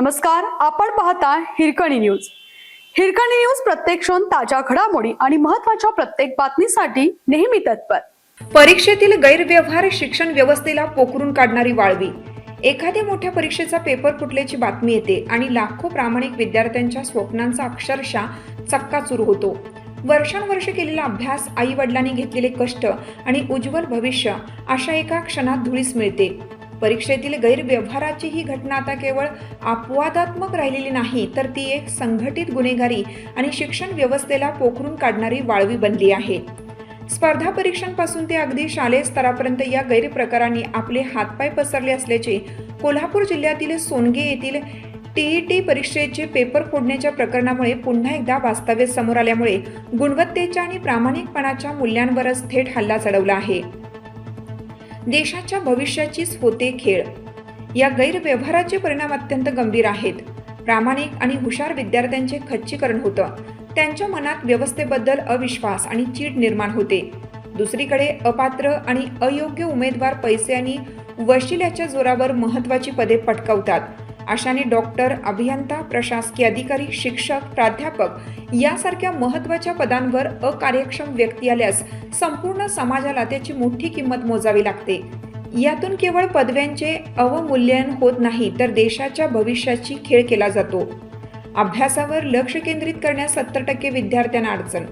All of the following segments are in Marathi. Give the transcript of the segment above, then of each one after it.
नमस्कार आपण पाहता हिरकणी न्यूज. हिरकणी न्यूज प्रत्येक क्षण ताज्या घडामोडी आणि महत्त्वाच्या प्रत्येक बातमीसाठी नेहमी तत्पर. परीक्षेतील गैरव्यवहार शिक्षण व्यवस्थेला पोखरून काढणारी वाळवी. एखाद्या मोठ्या परीक्षेचा पेपर फुटल्याची बातमी येते आणि लाखो प्रामाणिक विद्यार्थ्यांच्या स्वप्नांचा अक्षरशः चक्काचूर होतो. वर्षानुवर्ष केलेला अभ्यास आई वडिलांनी घेतलेले कष्ट आणि उज्ज्वल भविष्य अशा एका क्षणात धुळीस मिळते. परीक्षेतील गैरव्यवहाराची ही घटना आता केवळ अपवादात्मक राहिलेली नाही तर ती एक संघटित गुन्हेगारी आणि शिक्षण व्यवस्थेला पोखरून काढणारी वाळवी बनली आहे. स्पर्धा परीक्षांपासून ते अगदी शालेय स्तरापर्यंत या गैरप्रकारांनी आपले हातपाय पसरले असल्याचे कोल्हापूर जिल्ह्यातील सोनगे येथील टीईटी परीक्षेचे पेपर फोडण्याच्या प्रकरणामुळे पुन्हा एकदा वास्तव्य समोर आल्यामुळे गुणवत्तेच्या आणि प्रामाणिकपणाच्या मूल्यांवरच थेट हल्ला चढवला आहे. देशाच्या भविष्याचीच होते खेळ. या गैरव्यवहाराचे परिणाम अत्यंत गंभीर आहेत. प्रामाणिक आणि हुशार विद्यार्थ्यांचे खच्चीकरण होतं. त्यांच्या मनात व्यवस्थेबद्दल अविश्वास आणि चीड निर्माण होते. दुसरीकडे अपात्र आणि अयोग्य उमेदवार पैसे आणि वशिल्याच्या जोरावर महत्त्वाची पदे पटकावतात. अशाने डॉक्टर अभियंता प्रशासकीय अधिकारी शिक्षक प्राध्यापक यासारख्या महत्त्वाच्या पदांवर अकार्यक्षम व्यक्ती आल्यास संपूर्ण समाजाला त्याची मोठी किंमत मोजावी लागते. यातून केवळ पदव्यांचे अवमूल्यन होत नाही तर देशाच्या भविष्याची खेळ केला जातो. अभ्यासावर लक्ष केंद्रित करण्यास सत्तर टक्के विद्यार्थ्यांना अडचण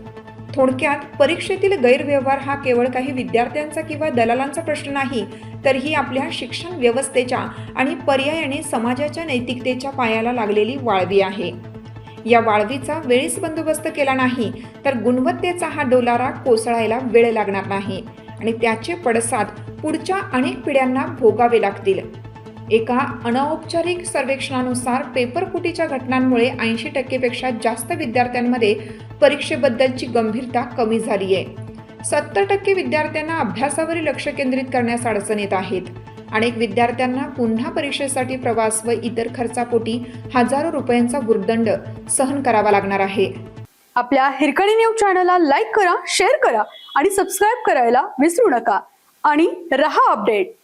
थोडक्यात परीक्षेतील गैरव्यवहार हा केवळ काही विद्यार्थ्यांचा किंवा दलालांचा प्रश्न नाही तर ही आपल्या शिक्षण व्यवस्थेच्या आणि पर्यायाने समाजाच्या नैतिकतेच्या पायाला लागलेली वाळवी आहे. या वाळवीचा वेळीच बंदोबस्त केला नाही तर गुणवत्तेचा हा डोलारा कोसळायला वेळ लागणार नाही आणि त्याचे पडसाद पुढच्या अनेक पिढ्यांना भोगावे लागतील. एका अनौपचारिक सर्वेक्षणानुसार पेपर फुटीच्या घटनांमुळे ऐंशी टक्केपेक्षा जास्त विद्यार्थ्यांमध्ये परीक्षेबद्दलची गंभीरता कमी झाली आहे. सत्तर टक्के विद्यार्थ्यांना अभ्यासावरील लक्ष केंद्रित करण्यास अडचण येत आहेत. अनेक विद्यार्थ्यांना पुन्हा परीक्षेसाठी प्रवास व इतर खर्चापोटी हजारो रुपयांचा भुर्दंड सहन करावा लागणार आहे. आपल्या हिरकणी न्यूज चॅनलला लाईक करा शेअर करा आणि सबस्क्राईब करायला विसरू नका. आणि रहा अपडेट.